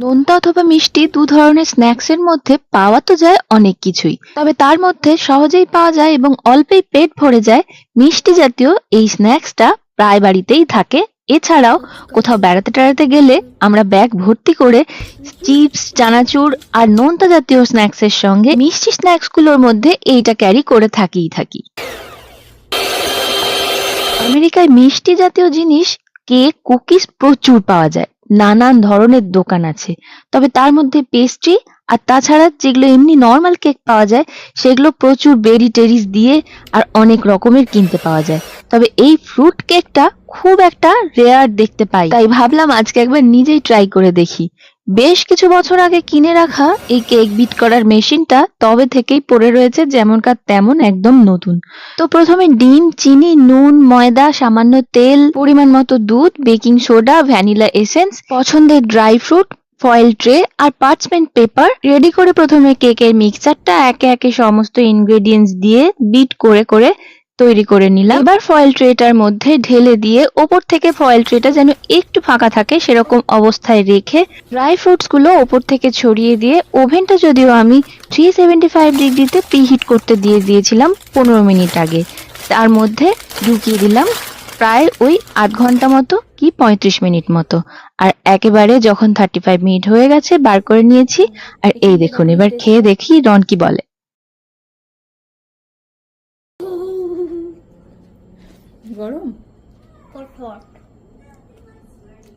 নোনতা অথবা মিষ্টি দু ধরনের স্ন্যাক্সের মধ্যে পাওয়া তো যায় অনেক কিছুই। তবে তার মধ্যে সহজেই পাওয়া যায় এবং অল্পেই পেট ভরে যায় মিষ্টি জাতীয় এই স্ন্যাক্সটা প্রায় বাড়িতেই থাকে। এছাড়াও কোথাও বেড়াতে টেড়াতে গেলে আমরা ব্যাগ ভর্তি করে চিপস, চানাচুর আর নোনতা জাতীয় স্ন্যাক্সের সঙ্গে মিষ্টি স্ন্যাক্সগুলোর মধ্যে এইটা ক্যারি করে থাকিই থাকি। আমেরিকায় মিষ্টি জাতীয় জিনিস, কেক, কুকিজ প্রচুর পাওয়া যায়। নানান ধরনের দোকান আছে। তবে তার মধ্যে পেস্ট্রি আর তাছাড়া যেগুলো এমনি নর্মাল কেক পাওয়া যায়, সেগুলো প্রচুর বেরি টেরিস দিয়ে আর অনেক রকমের কিনতে পাওয়া যায়। তবে এই ফ্রুট কেকটা খুব একটা রেয়ার দেখতে পাই। তাই ভাবলাম আজকে একবার নিজেই ট্রাই করে দেখি। বেশ কিছু বছর আগে কিনে রাখা এই কেক বিট করার মেশিনটা তবে থেকেই পড়ে রয়েছে যেমনকার তেমন একদম নতুন। তো প্রথমে ডিম, চিনি, নুন, ময়দা, সামান্য তেল, পরিমাণ মতো দুধ, বেকিং সোডা, ভ্যানিলা এসেন্স, পছন্দের ড্রাই ফ্রুট ফয়েল ট্রে আর পার্চমেন্ট পেপার রেডি করে প্রথমে কেকের মিক্সচারটা একে একে সমস্ত ইনগ্রেডিয়েন্টস দিয়ে বিট করে করে তৈরি করে নিলাম। এবার ফয়েল ট্রেটার মধ্যে ঢেলে দিয়ে ওপর থেকে ফয়েল ট্রেটা যেন একটু ফাঁকা থাকে সেরকম অবস্থায় রেখে ড্রাই ফ্রুটসগুলো ওপর থেকে ছড়িয়ে দিয়ে ওভেনটা যদিও আমি থ্রি সেভেন্টি ফাইভ ডিগ্রিতে প্রিহিট করতে দিয়ে দিয়েছিলাম পনেরো মিনিট আগে। তার মধ্যে ঢুকিয়ে দিলাম প্রায় ওই আধ ঘণ্টা মতো কি পঁয়ত্রিশ মিনিট মতো। আর একেবারে যখন থার্টি ফাইভ মিনিট হয়ে গেছে, বার করে নিয়েছি। আর এই দেখুন, এবার খেয়ে দেখি রন কি বলে। গরম? কঠোর